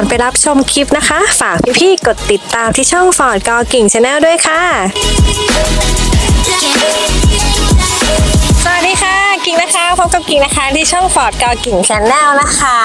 อนไปรับชมคลิปนะคะ ฝากพี่ๆกดติดตามที่ช่องฟอร์ดกอกิ่งชาแนลด้วยค่ะ สวัสดีค่ะกิ่งนะคะพบกับกิ่งนะคะ ที่ช่องฟอร์ดกอกิ่งชาแนลนะคะ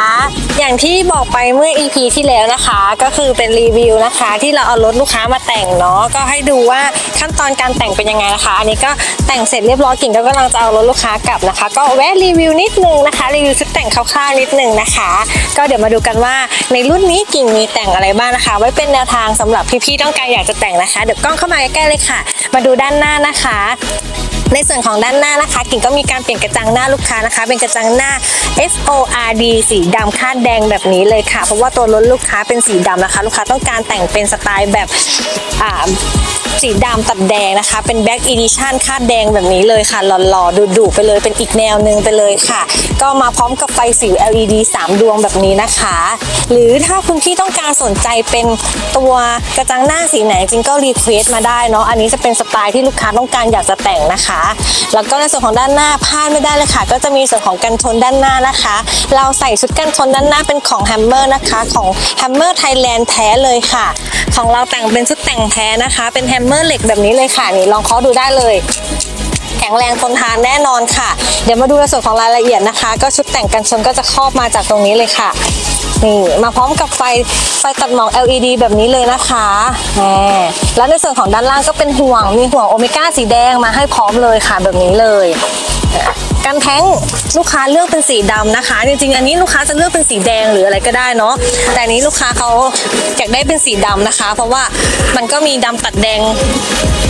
อย่างที่บอกไปเมื่อ EP ที่แล้วนะคะ ก็คือเป็นรีวิวนะคะ ที่เราเอารถลูกค้ามาแต่งเนาะก็ให้ดูว่าขั้นตอนการแต่งเป็นยังไงนะคะ อันนี้ก็แต่งเสร็จเรียบร้อยกิ่งก็กำลังจะเอารถลูกค้ากลับนะคะ ก็แวะรีวิวนิดนึงนะคะรีวิวชุดแต่งคร่าวๆนิดนึงนะคะ ก็เดี๋ยวมาดูกันว่าในรุ่นนี้กิ่งมีแต่งอะไรบ้างนะคะ ไว้เป็นแนวทางสำหรับพี่ๆต้องการอยากจะแต่งนะคะเดี๋ยวกล้องเข้ามาใกล้ๆเลยค่ะ มาดูด้านหน้านะคะ ในส่วนของด้านหน้านะคะ กิ่งก็มีการเปลี่ยนกระจังหน้าลูกค้านะคะ เป็นกระจังหน้า FORD สีดำคาดแดงแบบนี้เลยค่ะ เพราะว่าตัวรถลูกค้าเป็นสีดำนะคะ ลูกค้าต้องการแต่งเป็นสไตล์แบบอ่า สีดำตัดแดงนะคะ เป็นแบ็กอีดิชั่นคาดแดงแบบนี้เลยค่ะ หล่อๆดุๆไปเลยเป็นอีกแนวหนึ่งไปเลยค่ะ ก็มาพร้อมกับไฟสิว LED 3 ดวงแบบนี้นะคะ หรือถ้าคุณพี่ต้องการสนใจเป็นตัวกระจังหน้าสีไหนจริงก็รีเควสต์มาได้เนาะอันนี้จะเป็นสไตล์ที่ลูกค้าต้องการอยากจะแต่งนะคะ แล้วก็ในส่วนของด้านหน้าพลาดไม่ได้เลยค่ะ ก็จะมีส่วนของกันชนด้านหน้านะคะ เราใส่ชุดกันชนด้านหน้าเป็นของแฮมเมอร์นะคะ ของแฮมเมอร์ไทยแลนด์แท้เลยค่ะ ของเราแต่งเป็นชุดแต่งแท้นะคะ เป็นแฮมเมอร์เหล็กแบบนี้เลยค่ะนี่ลองเคาะดูได้เลย แข็งแรงทนทานแน่นอนค่ะ เดี๋ยวมาดูในส่วนของรายละเอียดนะคะ ก็ชุดแต่งกันชนก็จะครอบมาจากตรงนี้เลยค่ะนี่มาพร้อมกับไฟไฟตัดหมอก LED แบบนี้เลยนะคะแหมแล้วในส่วนของด้านล่างก็เป็นห่วงมีห่วงโอเมก้าสีแดงมาให้พร้อมเลยค่ะแบบนี้เลย กันแท้งลูกค้าเลือกเป็นสีดำนะคะ จริงๆ อันนี้ลูกค้าจะเลือกเป็นสีแดงหรืออะไรก็ได้เนาะแต่อันนี้ลูกค้าเขาอยากได้เป็นสีดำนะคะ เพราะว่ามันก็มีดำตัดแดง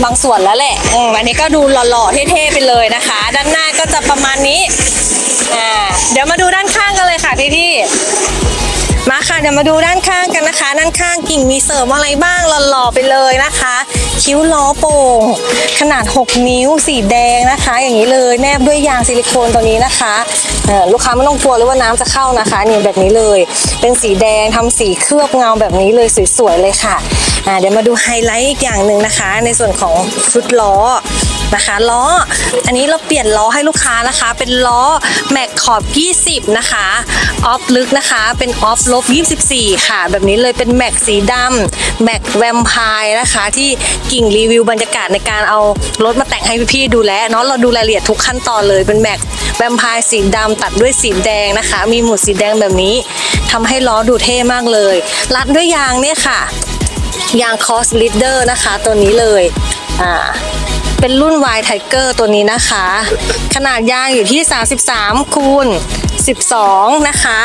บางส่วนแล้วแหละอือันนี้ก็ดูหล่อๆเท่ๆไปเลยนะคะ ด้านหน้าก็จะประมาณนี้เดี๋ยวมาดูด้านข้างกันเลยค่ะพี่ๆ มาค่ะเดี๋ยวมาดูด้านข้างกันนะคะ ด้านข้างกิ่งมีเสริมอะไรบ้างหล่อๆไปเลยนะคะ คิ้วล้อโป่ง ขนาด 6 นิ้วสีแดงนะคะ อย่างนี้เลยแนบด้วยยางซิลิโคนตัวนี้นะคะลูกค้าไม่ต้องกลัวเลยว่าน้ำจะเข้านะคะนี่แบบนี้เลย เป็นสีแดงทำสีเคลือบเงาแบบนี้เลยสวยๆเลยค่ะเดี๋ยวมาดูไฮไลท์อีกอย่างหนึ่งนะคะ ในส่วนของชุดล้อ นะคะล้อ อันนี้เราเปลี่ยนล้อให้ลูกค้านะคะ เป็นล้อแม็กขอบ 20 นะคะออฟลึกนะคะ เป็นออฟลบ 24 ค่ะ แบบนี้เลยเป็นแม็กสีดำแม็กแวมไพร์นะคะ ที่กิ่งรีวิวบรรยากาศในการเอารถมาแต่งให้พี่ๆดูแลเนาะเราดูรายละเอียดทุกขั้นตอนเลยเป็นแม็กแวมไพร์สีดำตัดด้วยสีแดงนะคะ มีหมุดสีแดงแบบนี้ทำให้ล้อดูเท่มากเลย รัดด้วยยางเนี่ยค่ะยางคอสลิดเดอร์นะคะ ตัวนี้เลยอ่า เป็นรุ่น Y Tiger ตัวนี้นะคะ ขนาดยางอยู่ที่ 33 คูณ 12 นะคะ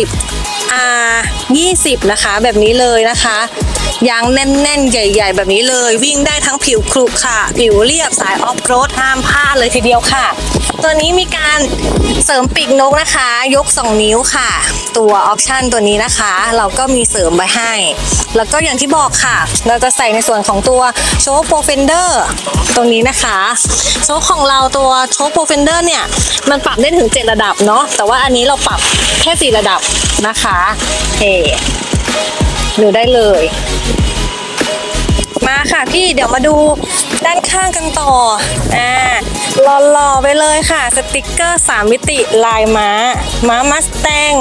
50 R 20 นะคะ แบบนี้เลยนะคะยางแน่นๆ ใหญ่ ๆ แบบนี้เลย วิ่งได้ทั้งผิวครุค่ะ ผิวเรียบสายออฟโรดห้ามพลาดเลยทีเดียวค่ะ ตัวนี้มีการเสริมปีกนกนะคะ ยก 2 นิ้วค่ะ ตัวออปชันตัวนี้นะคะ เราก็มีเสริมไว้ให้ แล้วก็อย่างที่บอกค่ะ เราจะใส่ในส่วนของตัวโชว์โปรเฟนเดอร์ตรงนี้นะคะ โชว์ของเราตัวโชว์โปรเฟนเดอร์เนี่ยมันปรับได้ถึง 7 ระดับเนาะแต่ว่าอันนี้เราปรับแค่ 4 ระดับนะคะเฮ้ดูได้เลย มาค่ะพี่เดี๋ยวมาดูด้านข้างกันต่ออ่าหล่อๆไปเลยค่ะ สติกเกอร์ 3 มิติลายม้า ม้ามัสแตง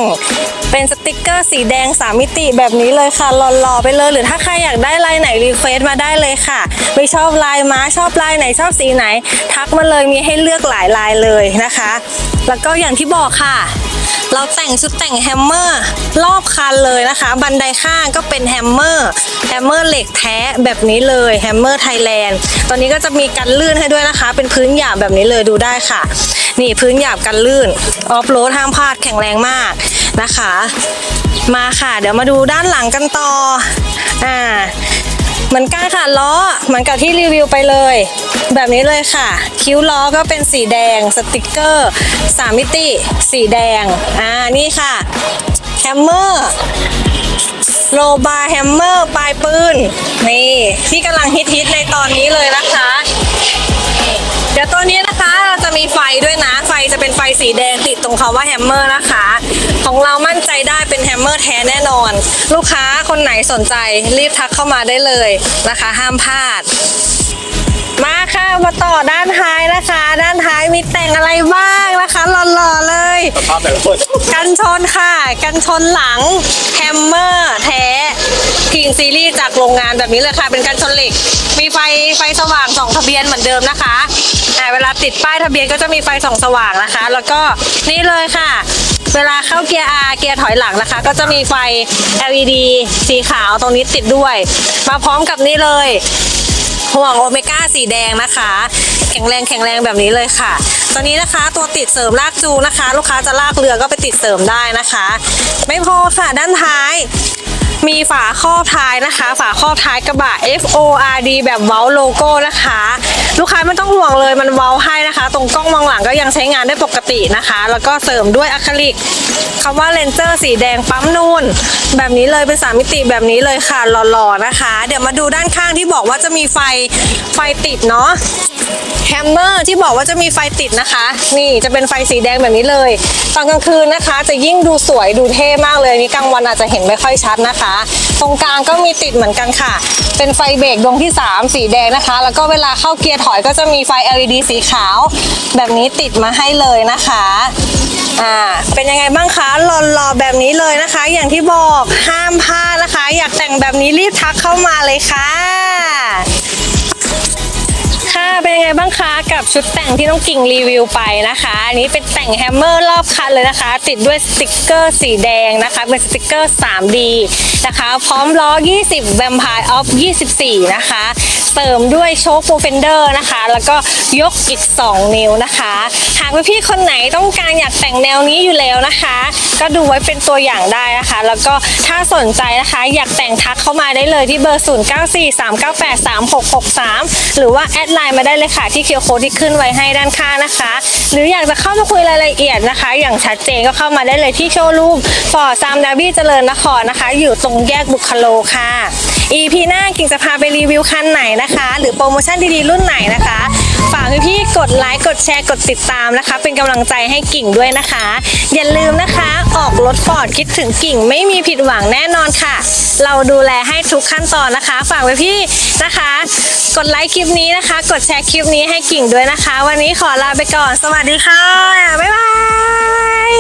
เป็นสติกเกอร์สีแดง 3 มิติแบบนี้เลยค่ะหล่อๆไปเลย หรือถ้าใครอยากได้ลายไหนรีเควสต์มาได้เลยค่ะไม่ชอบลายม้าชอบลายไหนชอบสีไหน ทักมาเลยมีให้เลือกหลายลายเลยนะคะ แล้วก็อย่างที่บอกค่ะ เราแต่งชุดแต่งแฮมเมอร์รอบคันเลยนะคะ บันไดข้างก็เป็นแฮมเมอร์แฮมเมอร์เหล็กแท้แบบนี้เลยแฮมเมอร์ไทยแลนด์ตอนนี้ก็จะมีกันลื่นให้ด้วยนะคะ เป็นพื้นหยาบแบบนี้เลยดูได้ค่ะ นี่พื้นหยาบกันลื่นออฟโรดห้ามพลาดแข็งแรงมากนะคะ มาค่ะ เดี๋ยวมาดูด้านหลังกันต่ออ่า เหมือนกันค่ะล้อเหมือนกับที่รีวิวไปเลย แบบนี้เลยค่ะ คิ้วล้อก็เป็นสีแดงสติกเกอร์3มิติ สีแดงอ่านี่ค่ะแฮมเมอร์โลบาแฮมเมอร์ปลายปืนนี่ที่กำลังฮิตๆในตอนนี้เลยนะคะ เดี๋ยวตัวนี้นะคะเราจะมีไฟด้วยนะ ไฟจะเป็นไฟสีแดงติดตรงคำว่าแฮมเมอร์นะคะ ของเรามั่นใจได้เป็นแฮมเมอร์แท้แน่นอน ลูกค้าคนไหนสนใจรีบทักเข้ามาได้เลยนะคะ ห้ามพลาด มาค่ะมาต่อด้านท้ายนะคะ ด้านท้ายมีแต่งอะไรบ้างนะคะหล่อๆเลย สภาพแต่ละคนกันชนค่ะ กันชนหลังแฮมเมอร์แท้คิงซีรีส์จากโรงงานแบบนี้เลยค่ะ เป็นกันชนเหล็ก มีไฟไฟสว่างส่องทะเบียนเหมือนเดิมนะคะอ่าเวลาติดป้ายทะเบียนก็จะมีไฟส่องสว่างนะคะ แล้วก็นี่เลยค่ะ เวลาเข้าเกียร์ R เกียร์ถอยหลังนะคะ ก็จะมีไฟ LED สีขาวตรงนี้ติดด้วย มาพร้อมกับนี่เลย ห่วงโอเมก้าสีแดงนะคะ แข็งแรงแข็งแรงแบบนี้เลยค่ะตอนนี้นะคะตัวติดเสริมลากจูงนะคะ ลูกค้าจะลากเรือก็ไปติดเสริมได้นะคะ ไม่พอค่ะด้านท้าย มีฝาครอบท้ายนะคะ ฝาครอบท้ายกระบะ F O R D แบบเว้าโลโก้นะคะ ลูกค้าไม่ต้องห่วงเลยมันเว้าให้นะคะ ตรงกล้องมองหลังก็ยังใช้งานได้ปกตินะคะ แล้วก็เสริมด้วยอะคริลิกคำว่าเลนเจอร์สีแดงปั๊มนูนแบบนี้เลยเป็นสามมิติแบบนี้เลยค่ะหล่อๆนะคะ เดี๋ยวมาดูด้านข้างที่บอกว่าจะมีไฟไฟติดเนาะแฮมเมอร์ที่บอกว่าจะมีไฟติดนะคะ นี่จะเป็นไฟสีแดงแบบนี้เลย ตอนกลางคืนนะคะ จะยิ่งดูสวยดูเท่มากเลยนี่กลางวันอาจจะเห็นไม่ค่อยชัดนะคะตรงกลางก็มีติดเหมือนกันค่ะ เป็นไฟเบรกดวงที่ 3 สีแดงนะคะ แล้วก็เวลาเข้าเกียร์ถอยก็จะมีไฟ LED สีขาว แบบนี้ติดมาให้เลยนะคะอ่าเป็นยังไงบ้างคะหล่อๆแบบนี้เลยนะคะ อย่างที่บอกห้ามพลาดนะคะ อยากแต่งแบบนี้รีบทักเข้ามาเลยค่ะค่ะ เป็นยังไงบ้างคะกับชุดแต่งที่น้องกิ่งรีวิวไปนะคะ อันนี้เป็นแต่งแฮมเมอร์รอบคันเลยนะคะ ติดด้วยสติกเกอร์สีแดงนะคะ เป็นสติกเกอร์ 3D นะคะ พร้อมล้อ 20 Vampire of 24 นะคะ เติมด้วยโชคโปรเฟนเดอร์นะคะ แล้วก็ยกอีก 2 นิ้วนะคะ หากพี่ๆคนไหนต้องการอยากแต่งแนวนี้อยู่แล้วนะคะ ก็ดูไว้เป็นตัวอย่างได้นะคะ แล้วก็ถ้าสนใจนะคะอยากแต่งทักเข้ามาได้เลยที่เบอร์ 0943983663 หรือว่าแอดไลน์มาได้เลยค่ะที่เคียวโคที่ขึ้นไว้ให้ด้านข้างนะคะ หรืออยากจะเข้ามาคุยรายละเอียดนะคะ อย่างชัดเจนก็เข้ามาได้เลยที่โชว์รูมฟอร์ซามดาบี้เจริญนครนะคะ อยู่ตรงแยกบุคโลค่ะ EP หน้ากิ่งจะพาไปรีวิวคันไหนนะคะ หรือโปรโมชั่นดีๆรุ่นไหนนะคะ ฝากพี่ๆกดไลค์กดแชร์กดติดตามนะคะ เป็นกำลังใจให้กิ่งด้วยนะคะ อย่าลืมนะคะ ออกรถฟอร์ดคิดถึงกิ่งไม่มีผิดหวังแน่นอนค่ะ เราดูแลให้ทุกขั้นตอนนะคะ ฝากไว้พี่นะคะ กดไลค์คลิปนี้นะคะ กดแชร์คลิปนี้ให้กิ่งด้วยนะคะ วันนี้ขอลาไปก่อน สวัสดีค่ะบ๊ายบาย